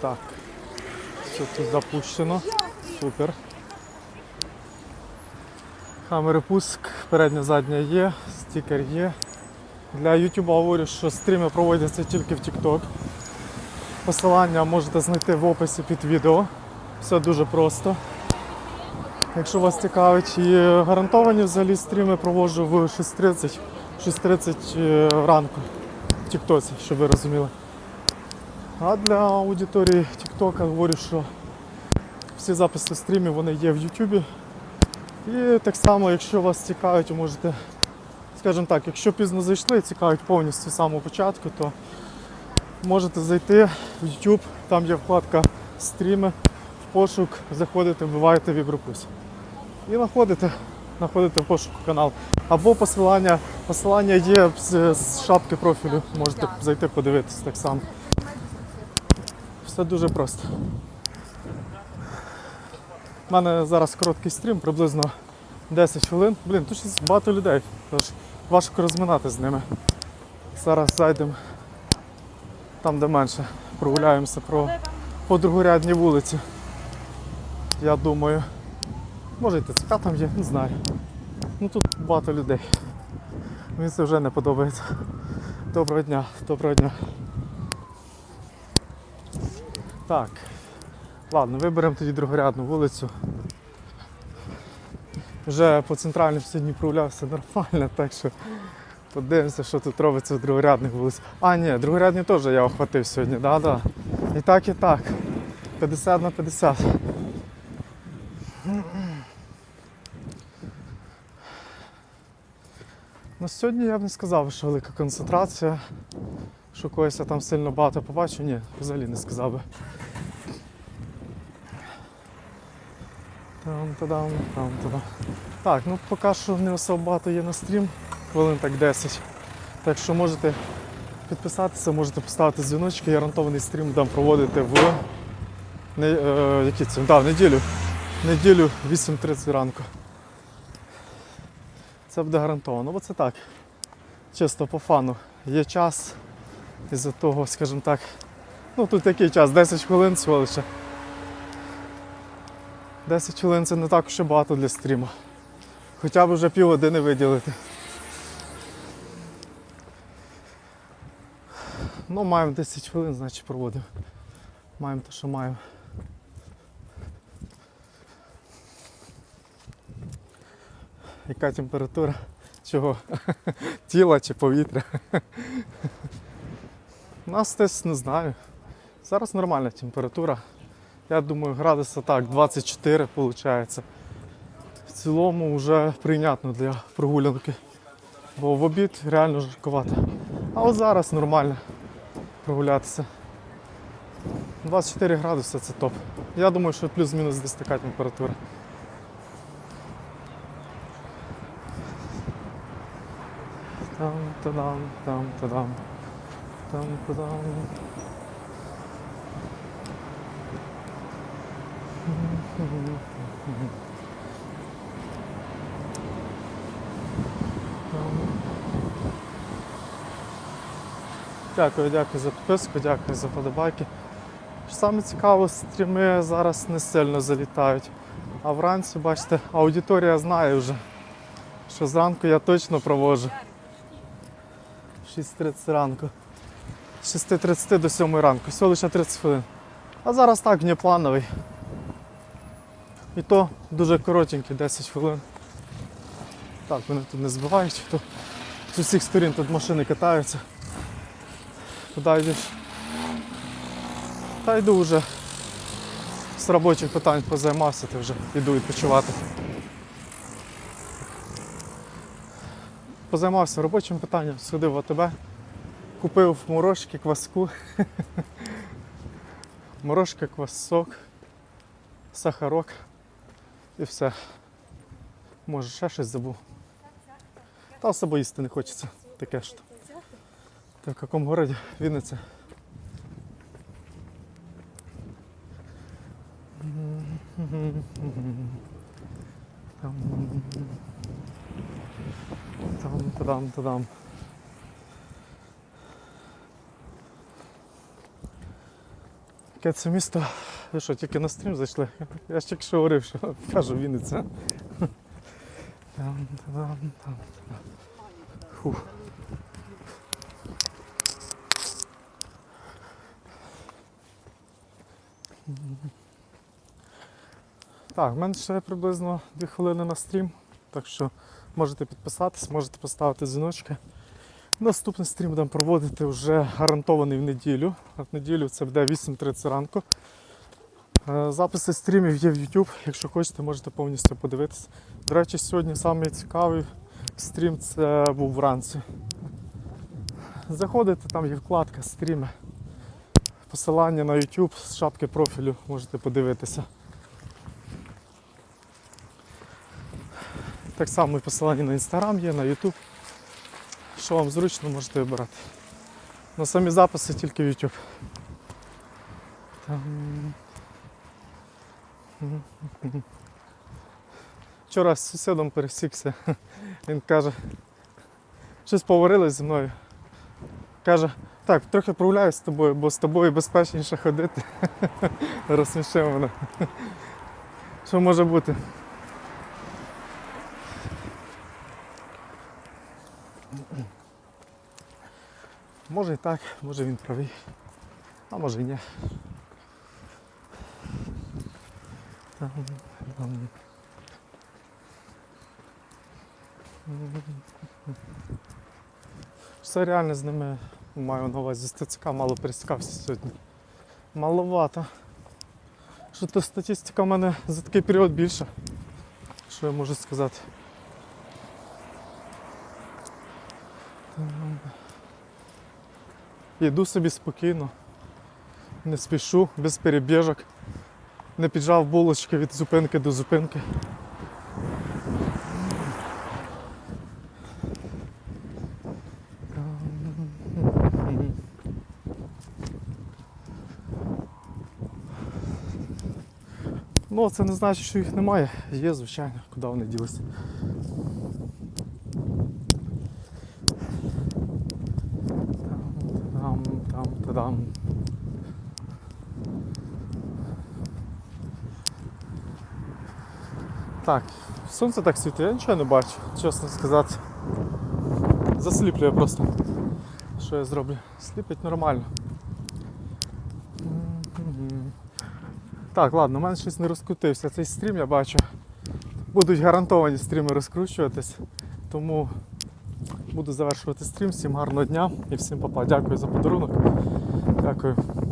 Так. Все тут запущено. Супер. Камери пуск, передня задня є, стікер є. Для YouTube говорю, що стріми проводяться тільки в TikTok. Посилання можете знайти в описі під відео. Все дуже просто. Якщо вас цікавить, і гарантовані взагалі стріми проводжу в 6.30, 6.30 е, ранку в Тіктоці, щоб ви розуміли. А для аудиторії TikTok говорю, що всі записи стрімів вони є в YouTube. І так само, якщо вас цікавить, можете, скажімо так, якщо пізно зайшли і цікавить повністю з самого початку, то можете зайти в YouTube, там є вкладка стріми, в пошук, заходите, вбиваєте Віброкус. І знаходите, знаходите в пошуку канал. Або посилання, посилання є з, з шапки профілю, можете зайти подивитися так само. Все дуже просто. У мене зараз короткий стрім, приблизно 10 хвилин. Блін, тут щось багато людей, тож важко розминати з ними. Зараз зайдемо там, де менше. Прогуляємося про, по другорядній вулиці. Я думаю. Може і ТЦК там є, не знаю. Ну тут багато людей. Мені це вже не подобається. Доброго дня, доброго дня. Так. Ладно, виберемо тоді другорядну вулицю. Вже по центральним сьогодні прогулявся нормально, так що подивимося, що тут робиться в другорядних вулицях. А, ні, другорядні теж я охватив сьогодні, да, да. І так, і так. 50 на 50. Ну, сьогодні я б не сказав, що велика концентрація, що когось я там сильно багато побачив. Ні, взагалі не сказав би. Там, тадам, там, тадам. Так, ну поки що не особо багато є на стрім, хвилин так 10. Так що можете підписатися, можете поставити дзвіночки, я гарантований стрім будемо проводити в не, е, які це? Да, в неділю. Неділю 8.30 ранку. Це буде гарантовано, бо це так. Чисто по фану. Є час із-за того, скажімо так. Ну тут який час, 10 хвилин всього лише. 10 хвилин це не так уж багато для стріму. Хоча б вже півгодини виділити. Ну, маємо 10 хвилин, значить проводимо. Маємо те, що маємо. Яка температура? Чого? Тіла чи повітря? У нас десь не знаю. Зараз нормальна температура. Я думаю, градуса так, 24 виходить. В цілому вже прийнятно для прогулянки. Бо в обід реально жаркувато. А от зараз нормально прогулятися. 24 градуси це топ. Я думаю, що плюс-мінус десь така температура. Там тадам, там там. Дякую, дякую за підписку, дякую за подобайки. Саме цікаво, стріми зараз не сильно залітають. А вранці, бачите, аудиторія знає вже, що зранку я точно проводжу. 6.30 ранку. З 6.30 до 7 ранку. Всього лише 30 хвилин. А зараз так, внеплановий. І то дуже коротенький, 10 хвилин. Так, мене тут не збивають, то з усіх сторін тут машини катаються. Куди йдеш? Та йду вже з робочих питань позаймався, то вже йду відпочивати. Позаймався робочим питанням, сходив в АТБ, купив морожки, кваску. Морожка, квасок, сахарок і все. Може ще щось забув. Та особо їсти не хочеться. Таке ж. Ти в якому городі? Вінниця. Там, Яке це місто? Ви що, тільки на стрім зайшли? Я ж тільки що говорив, що кажу Вінниця. Фух. Так, в мене ще приблизно 2 хвилини на стрім, так що можете підписатись, можете поставити дзвіночки. Наступний стрім будемо проводити вже гарантований в неділю. А В неділю це буде 8.30 ранку. Е, Записи стрімів є в YouTube. Якщо хочете, можете повністю подивитися. До речі, сьогодні найцікавий стрім це був вранці. Заходите, там є вкладка стріми. Посилання на YouTube з шапки профілю можете подивитися. Так само і посилання на Instagram є, на YouTube. Що вам зручно, можете вибирати. На самі записи тільки в YouTube. Вчора з сусідом пересікся. Він каже, щось поговорили зі мною. Каже, так, трохи прогуляюсь з тобою, бо з тобою безпечніше ходити. Розсмішив мене. Що може бути? Може і так, може він правий, а може і ні. Все реально з ними маю на увазі з ТЦК мало пересікався сьогодні. Маловато. Що то статистика в мене за такий період більша. Що я можу сказати? Йду собі спокійно, не спішу, без перебіжок, не піджав булочки від зупинки до зупинки. Ну, це не значить, що їх немає. Є, звичайно, куди вони ділися. Там, там. Так, сонце так світить, я нічого не бачу, чесно сказати. Засліплює просто. Що я зроблю? Сліпить нормально. Так, ладно, у мене щось не розкрутився. Цей стрім я бачу. Будуть гарантовані стріми розкручуватись. Тому буду завершувати стрім. Всім гарного дня і всім папа. Дякую за подарунок. Дякую.